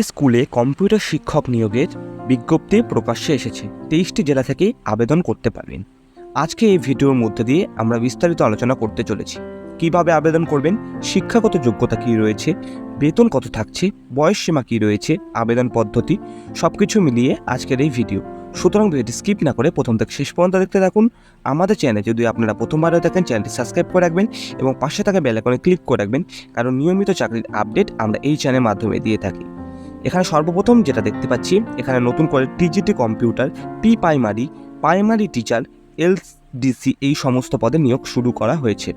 স্কুলে কম্পিউটার শিক্ষক নিয়োগের বিজ্ঞপ্তি প্রকাশ্যে এসেছে। তেইশটি জেলা থেকে আবেদন করতে পারবেন। আজকে এই ভিডিওর মধ্যে দিয়ে আমরা বিস্তারিত আলোচনা করতে চলেছি। কীভাবে আবেদন করবেন? শিক্ষাগত যোগ্যতা কী রয়েছে? বেতন কত থাকছে? বয়স সীমা কী রয়েছে? আবেদন পদ্ধতি? সব কিছু মিলিয়ে আজকের এই ভিডিও। সুতরাং ভিডিওটি স্কিপ না করে প্রথম থেকে শেষ পর্যন্ত দেখতে থাকুন। আমাদের চ্যানেলে যদি আপনারা প্রথমবারও দেখেন চ্যানেলটি সাবস্ক্রাইব করে রাখবেন এবং পাশে থাকা বেল আইকনে ক্লিক করে রাখবেন। কারণ নিয়মিত চাকরির আপডেট আমরা এই চ্যানেলের মাধ্যমে দিয়ে থাকি। এখানে সর্বপ্রথম যেটা দেখতে পাচ্ছি, এখানে নতুন করে TGT computer P primary primary teacher LDC এই সমস্ত পদে নিয়োগ শুরু করা হয়েছে।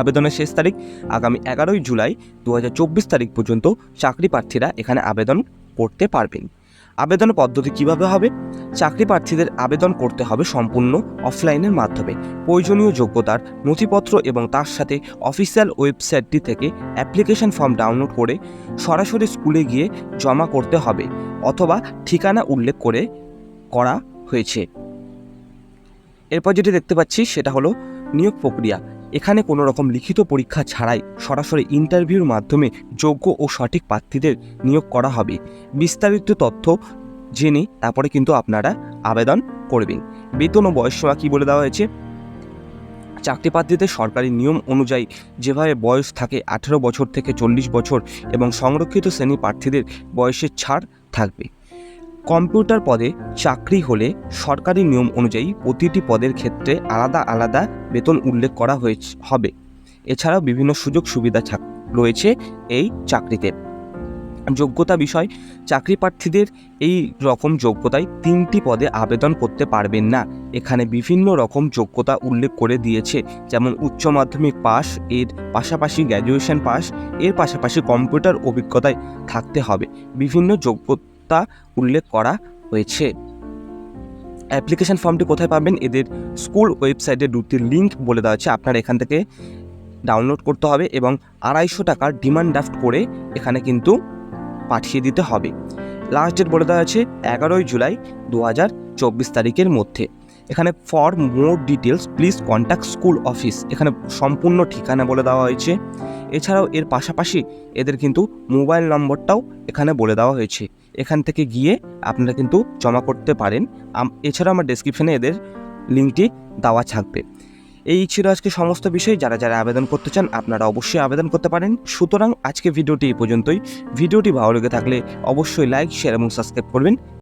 আবেদনের শেষ তারিখ আগামী এগারোই জুলাই দু হাজার চব্বিশ তারিখ পর্যন্ত চাকরি প্রার্থীরা এখানে আবেদন করতে পারবেন। আবেদন পদ্ধতি কীভাবে হবে? চাকরি প্রার্থীদের আবেদন করতে হবে সম্পূর্ণ অফলাইনের মাধ্যমে। প্রয়োজনীয় যোগ্যতার নথিপত্র এবং তার সাথে অফিসিয়াল ওয়েবসাইটটি থেকে অ্যাপ্লিকেশন ফর্ম ডাউনলোড করে সরাসরি স্কুলে গিয়ে জমা করতে হবে অথবা ঠিকানা উল্লেখ করে করা হয়েছে। এরপর যেটি দেখতে পাচ্ছি সেটা হলো নিয়োগ প্রক্রিয়া। এখানে কোনো রকম লিখিত পরীক্ষা ছাড়াই সরাসরি ইন্টারভিউর মাধ্যমে যোগ্য ও সঠিক প্রার্থীদের নিয়োগ করা হবে। বিস্তারিত তথ্য জেনে তারপরে কিন্তু আপনারা আবেদন করবেন। বেতন ও বয়সসীমা কী বলে দেওয়া হয়েছে? চাকরি প্রার্থীদের সরকারি নিয়ম অনুযায়ী যেভাবে বয়স থাকে আঠেরো বছর থেকে চল্লিশ বছর এবং সংরক্ষিত শ্রেণি প্রার্থীদের বয়সের ছাড় থাকবে। কম্পিউটার পদে চাকরি হলে সরকারি নিয়ম অনুযায়ী প্রতিটি পদের ক্ষেত্রে আলাদা আলাদা বেতন উল্লেখ করা হয়েছে, হবে। এছাড়াও বিভিন্ন সুযোগ সুবিধা রয়েছে এই চাকরিতে। যোগ্যতা বিষয়, চাকরি প্রার্থীদের এই রকম যোগ্যতায় তিনটি পদে আবেদন করতে পারবেন না। এখানে বিভিন্ন রকম যোগ্যতা উল্লেখ করে দিয়েছে, যেমন উচ্চ মাধ্যমিক পাস এর পাশাপাশি গ্র্যাজুয়েশন পাস এর পাশাপাশি কম্পিউটার অভিজ্ঞতায় থাকতে হবে। বিভিন্ন যোগ্যতা উল্লেখ করা হয়েছে। অ্যাপ্লিকেশান ফর্মটি কোথায় পাবেন? এদের স্কুল ওয়েবসাইটে দুটি লিঙ্ক বলে দেওয়া হচ্ছে আপনার এখান থেকে ডাউনলোড করতে হবে এবং আড়াইশো টাকার ডিমান্ড ড্রাফট করে এখানে কিন্তু পাঠিয়ে দিতে হবে। লাস্ট ডেট বলে দেওয়া আছে এগারোই জুলাই দু হাজার চব্বিশ তারিখের মধ্যে। এখানে for more details please contact school office এখানে সম্পূর্ণ ঠিকানা বলে দেওয়া হয়েছে। এছাড়াও এর পাশাপাশি এদের কিন্তু মোবাইল নম্বরটাও এখানে বলে দেওয়া হয়েছে। এখান থেকে গিয়ে আপনারা কিন্তু জমা করতে পারেন। এছাড়াও আমার ডেসক্রিপশনে এদের লিঙ্কটি দেওয়া থাকবে। এই ছিল আজকে সমস্ত বিষয়। যারা যারা আবেদন করতে চান, আপনারা অবশ্যই আবেদন করতে পারেন। সুতরাং আজকে ভিডিওটি এই পর্যন্তই। ভিডিওটি ভালো লেগে থাকলে অবশ্যই লাইক শেয়ার এবং সাবস্ক্রাইব করবেন।